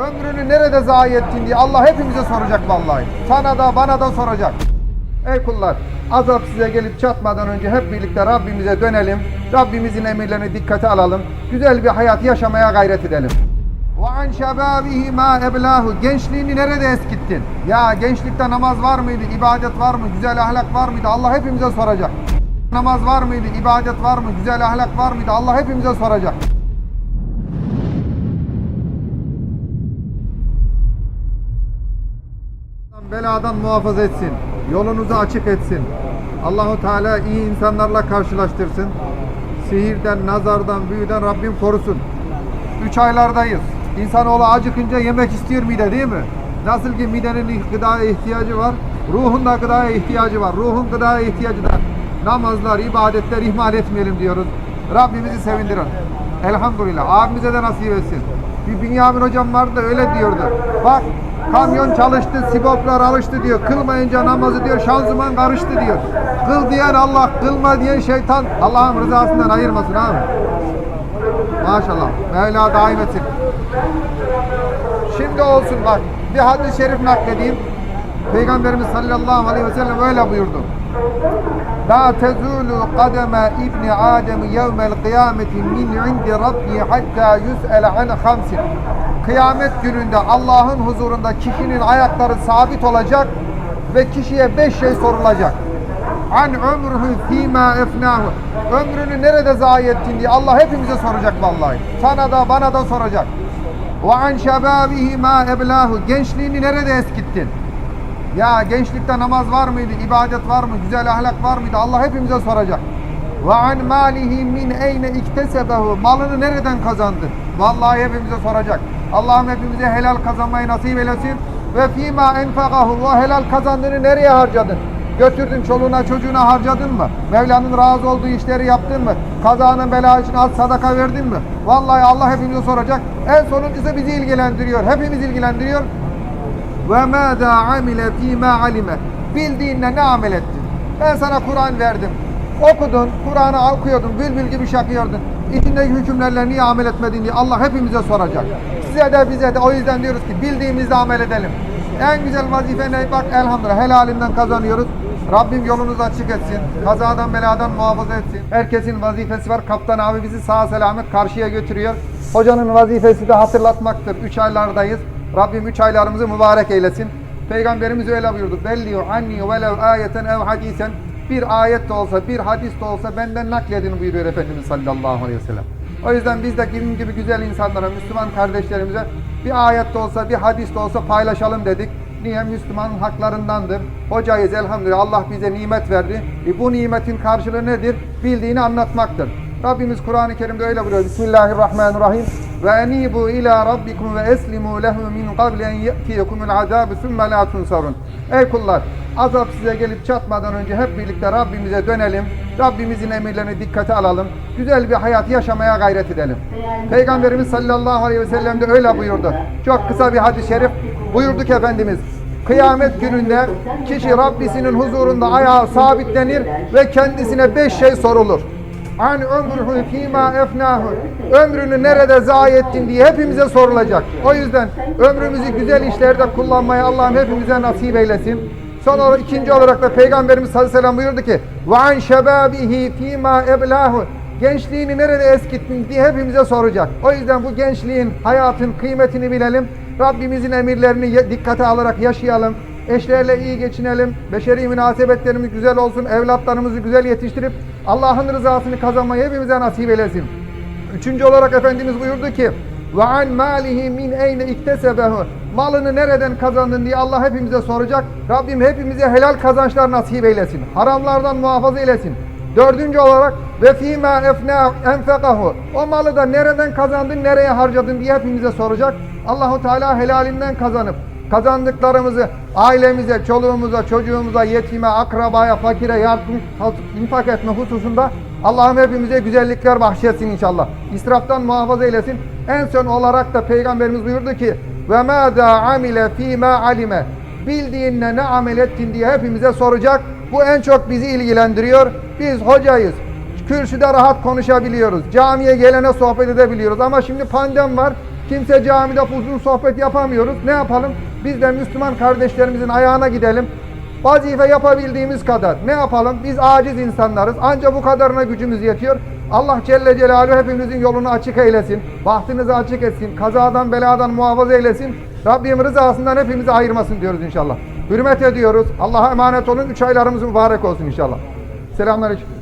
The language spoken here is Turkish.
Ömrünü nerede zayi ettin diye Allah hepimize soracak vallahi. Sana da bana da soracak. Ey kullar azap size gelip çatmadan önce hep birlikte Rabbimize dönelim. Rabbimizin emirlerini dikkate alalım. Güzel bir hayat yaşamaya gayret edelim. Ve an şebabihi ma eblahu. Gençliğini nerede eskittin? Ya gençlikte namaz var mıydı? İbadet var mı? Güzel ahlak var mıydı? Allah hepimize soracak. Namaz var mıydı? İbadet var mı? Güzel ahlak var mıydı? Allah hepimize soracak. Beladan muhafaza etsin. Yolunuzu açık etsin. Allahu Teala iyi insanlarla karşılaştırsın. Sihirden, nazardan, büyüden Rabbim korusun. Üç aylardayız. İnsanoğlu acıkınca yemek istiyor mide değil mi? Nasıl ki midenin gıdaya ihtiyacı var, ruhun da gıdaya ihtiyacı var. Ruhun gıdaya ihtiyacı da namazlar, ibadetler ihmal etmeyelim diyoruz. Rabbimizi sevindirin. Elhamdülillah. Abimize de nasip etsin. Bir Bünyamin hocam vardı öyle diyordu. Bak kamyon çalıştı, siboplar alıştı diyor. Kılmayınca namazı diyor, şanzıman karıştı diyor. Kıl diyen Allah, kılma diyen şeytan. Allah'ın rızasından ayırmasın abi. Maşallah. Mevla daim etsin. Şimdi olsun bak. Bir hadis-i şerif nakledeyim. Peygamberimiz sallallahu aleyhi ve sellem öyle buyurdu. La tezulu kademe ibni Adem yevmel kıyameti min indi rabbi hatta yüs'el an hamsin. Kıyamet gününde Allah'ın huzurunda kişinin ayakları sabit olacak ve kişiye beş şey sorulacak. An ömrühü fîmâ efnâhu. Ömrünü nerede zayi ettin diye Allah hepimize soracak vallahi. Sana da bana da soracak. Ve an şebâbihi mâ eblâhu. Gençliğini nerede eskittin? Ya gençlikte namaz var mıydı? ibadet var mı? Güzel ahlak var mıydı? Allah hepimize soracak. Ve an malihi min eyne iktesebehu. Malını nereden kazandın? Vallahi hepimize soracak. Allah'ım hepimize helal kazanmayı nasip eylesin. Ve fîmâ enfakahu. O helal kazandığını nereye harcadın? Götürdün çoluğuna çocuğuna harcadın mı? Mevla'nın razı olduğu işleri yaptın mı? Kazanın bela için az sadaka verdin mi? Vallahi Allah hepimize soracak. En sonuncusu bizi ilgilendiriyor. Hepimiz ilgilendiriyor. Ve mâdâ amile fîmâ alime. Bildiğinle ne amel ettin? Ben sana Kur'an verdim. Okudun, Kur'an'ı okuyordun, bülbül gibi şakıyordun. İçindeki hükümlerle niye amel etmedin diye Allah hepimize soracak. Size de bize de o yüzden diyoruz ki bildiğimizde amel edelim. En güzel vazife ne? Bak elhamdülillah helalinden kazanıyoruz. Rabbim yolunuzu açık etsin. Kazadan beladan muhafaza etsin. Herkesin vazifesi var. Kaptan abi bizi sağ selamet karşıya götürüyor. Hocanın vazifesi de hatırlatmaktır. Üç aylardayız. Rabbim üç aylarımızı mübarek eylesin. Peygamberimiz öyle buyurdu. Belliyu anni velev ayeten ev hadisen. Bir ayet de olsa, bir hadis de olsa benden nakledin buyuruyor Efendimiz sallallahu aleyhi ve sellem. O yüzden biz de bizim gibi güzel insanlara, Müslüman kardeşlerimize bir ayet de olsa, bir hadis de olsa paylaşalım dedik. Niye? Müslümanın haklarındandır. Hocayız elhamdülillah. Allah bize nimet verdi. E bu nimetin karşılığı nedir? Bildiğini anlatmaktır. Rabbimiz Kur'an-ı Kerim'de öyle buyuruyor. Bismillahirrahmanirrahim. Ve enibu ila rabbikum ve eslimu lehu min qabli en ye'tiyekumul azabu sümme la tunsarun. Ey kullar, azap size gelip çatmadan önce hep birlikte Rabbimize dönelim. Rabbimizin emirlerini dikkate alalım. Güzel bir hayat yaşamaya gayret edelim. Peygamberimiz sallallahu aleyhi ve sellem de öyle buyurdu. Çok kısa bir hadis-i şerif buyurdu ki Efendimiz. Kıyamet gününde kişi Rabbisinin huzurunda ayağı sabitlenir ve kendisine beş şey sorulur. An ömrühü fîmâ efnâhu. Ömrünü nerede zayi ettin diye hepimize sorulacak. O yüzden ömrümüzü güzel işlerde kullanmayı Allah'ım hepimize nasip eylesin. Son olarak ikinci olarak da Peygamberimiz sallallahu aleyhi ve sellem buyurdu ki ve an şebâbihi fîmâ eblâhu. Gençliğini nerede eskittin diye hepimize soracak. O yüzden bu gençliğin, hayatın kıymetini bilelim. Rabbimizin emirlerini dikkate alarak yaşayalım. Eşlerle iyi geçinelim. Beşeri münasebetlerimiz güzel olsun. Evlatlarımızı güzel yetiştirip Allah'ın rızasını kazanmayı hepimize nasip eylesin. Üçüncü olarak Efendimiz buyurdu ki ve an malihi min eyne iktesebehu. Malını nereden kazandın diye Allah hepimize soracak. Rabbim hepimize helal kazançlar nasip eylesin. Haramlardan muhafaza eylesin. Dördüncü olarak ve fîmâ efnâ enfekahu. O malı da nereden kazandın, nereye harcadın diye hepimize soracak. Allahu Teala helalinden kazanıp kazandıklarımızı ailemize, çoluğumuza, çocuğumuza, yetime, akrabaya, fakire yardım infak etme hususunda Allah'ım hepimize güzellikler bahşetsin inşallah. İsraftan muhafaza eylesin. En son olarak da Peygamberimiz buyurdu ki ve mâdâ amile fîmâ alime bildiğinle ne amel ettin diye hepimize soracak. Bu en çok bizi ilgilendiriyor. Biz hocayız. Kürsüde rahat konuşabiliyoruz. Camiye gelene sohbet edebiliyoruz. Ama şimdi pandem var. Kimse camide uzun sohbet yapamıyoruz. Ne yapalım? Biz de Müslüman kardeşlerimizin ayağına gidelim. Vazife yapabildiğimiz kadar. Ne yapalım? Biz aciz insanlarız. Ancak bu kadarına gücümüz yetiyor. Allah Celle Celaluhu hepimizin yolunu açık eylesin. Bahtınızı açık etsin. Kazadan beladan muhafaza eylesin. Rabbim rızasından hepimizi ayırmasın diyoruz inşallah. Hürmet ediyoruz. Allah'a emanet olun. Üç aylarımız mübarek olsun inşallah. Selamünaleyküm.